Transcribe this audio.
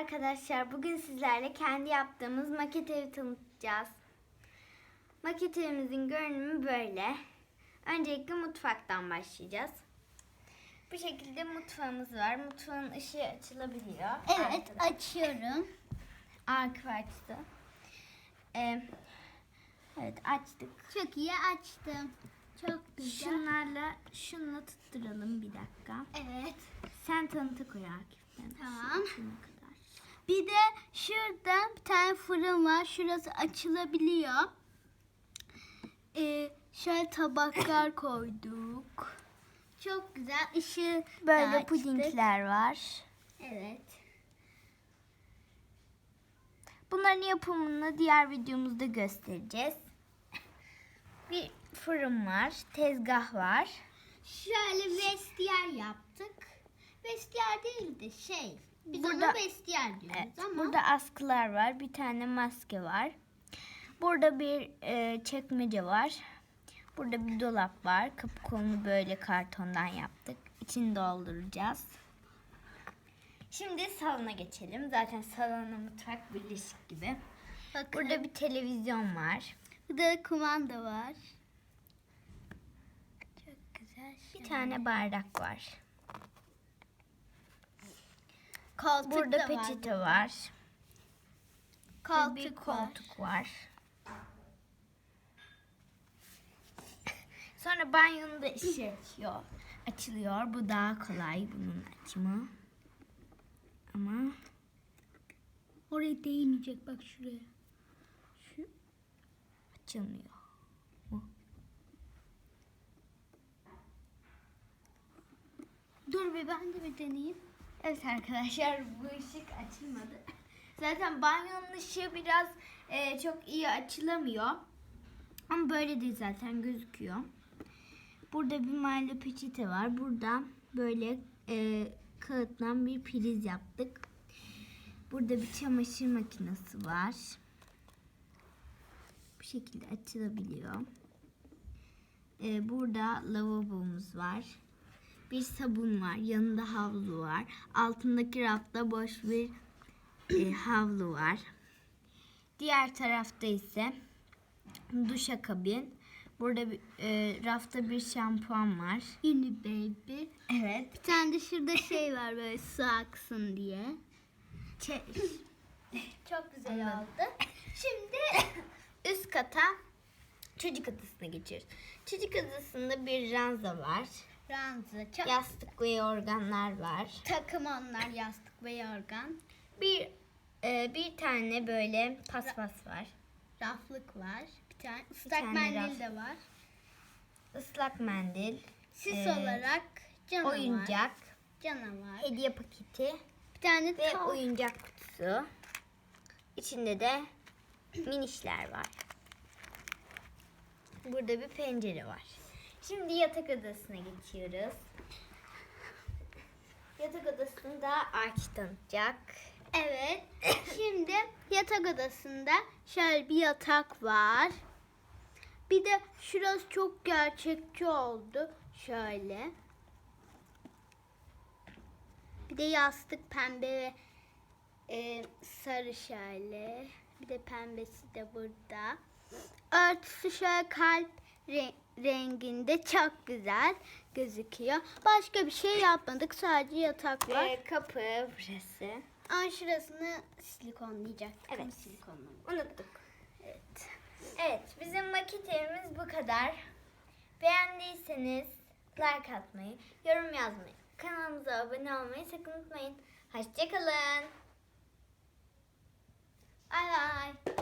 arkadaşlar. Bugün sizlerle kendi yaptığımız maket evi tanıtacağız. Maket evimizin görünümü böyle. Öncelikle mutfaktan başlayacağız. Bu şekilde mutfağımız var. Mutfağın ışığı açılabiliyor. Evet Arkada. açıyorum. Akif açtı. Ee, evet açtık. Çok iyi açtım. Çok güzel. Şunlarla şununla tutturalım bir dakika. Evet. Sen tanıtı koy Akif. Tamam. şuna. Bir de şurada bir tane fırın var. Şurası açılabiliyor. Ee, şöyle tabaklar koyduk. Çok güzel. Işığı Böyle açtık. pudingler var. Evet. Bunların yapımını diğer videomuzda göstereceğiz. Bir fırın var, tezgah var. Şöyle vestiyer yaptık. Vestiyer değil de şey. Biz Burada- ona vestiyer diyoruz Evet, ama. burada askılar var, bir tane maske var. Burada bir e, çekmece var. Burada bir dolap var. Kapı kolunu böyle kartondan yaptık. İçini dolduracağız. Şimdi salona geçelim. Zaten salonla mutfak birleşik gibi. Bakın. Burada bir televizyon var. Burada kumanda var. Çok güzel. Bir tane bardak var. Koltuk Burada da peçete var. Koltuk, bir var. koltuk var. Sonra banyonun da ışığı açıyor. Açılıyor. Bu daha kolay bunun açımı. Ama Oraya değmeyecek bak şuraya. Şu. açılmıyor. Dur bir ben de bir deneyeyim. Evet arkadaşlar bu ışık açılmadı. Zaten banyonun ışığı biraz e, çok iyi açılamıyor. Ama böyle de zaten gözüküyor. Burada bir mahalle peçete var. Burada böyle e, kağıttan bir priz yaptık. Burada bir çamaşır makinesi var. Bu şekilde açılabiliyor. E, burada lavabomuz var. Bir sabun var. Yanında havlu var. Altındaki rafta boş bir e, havlu var. Diğer tarafta ise duşakabin. Burada bir, e, rafta bir şampuan var. Yeni baby. Evet. Bir tane de şurada şey var böyle su aksın diye. Çok güzel oldu. Şimdi üst kata çocuk odasına geçiyoruz. Çocuk odasında bir ranza var. Ranzı. Çok Yastık ve yorganlar var. takım onlar yastık ve yorgan. Bir e, bir tane böyle paspas var. Raflık var. Bir tane ıslak tane mendil raf. de var. Islak mendil, Süs Ee, olarak canavar. oyuncak, Canavar. hediye paketi Bir tane ve tavuk. oyuncak kutusu. İçinde de minişler var. Burada bir pencere var. Şimdi yatak odasına geçiyoruz. Yatak odasında ağaç tanıtacak. Evet. Şimdi yatak odasında şöyle bir yatak var. Bir de şurası çok gerçekçi oldu. Şöyle. Bir de yastık pembe ve e, sarı şöyle. Bir de pembesi de burada. Örtüsü şöyle kalp re- renginde çok güzel gözüküyor. Başka bir şey yapmadık. Sadece yatak var. Ee, kapı burası. Ama şurasını silikonlayacaktık. Evet. Ama silikonlamadık. Unuttuk. Evet. Evet, bizim maket evimiz bu kadar. Beğendiyseniz like atmayı, yorum yazmayı, kanalımıza abone olmayı sakın unutmayın. Hoşçakalın. Bay bay.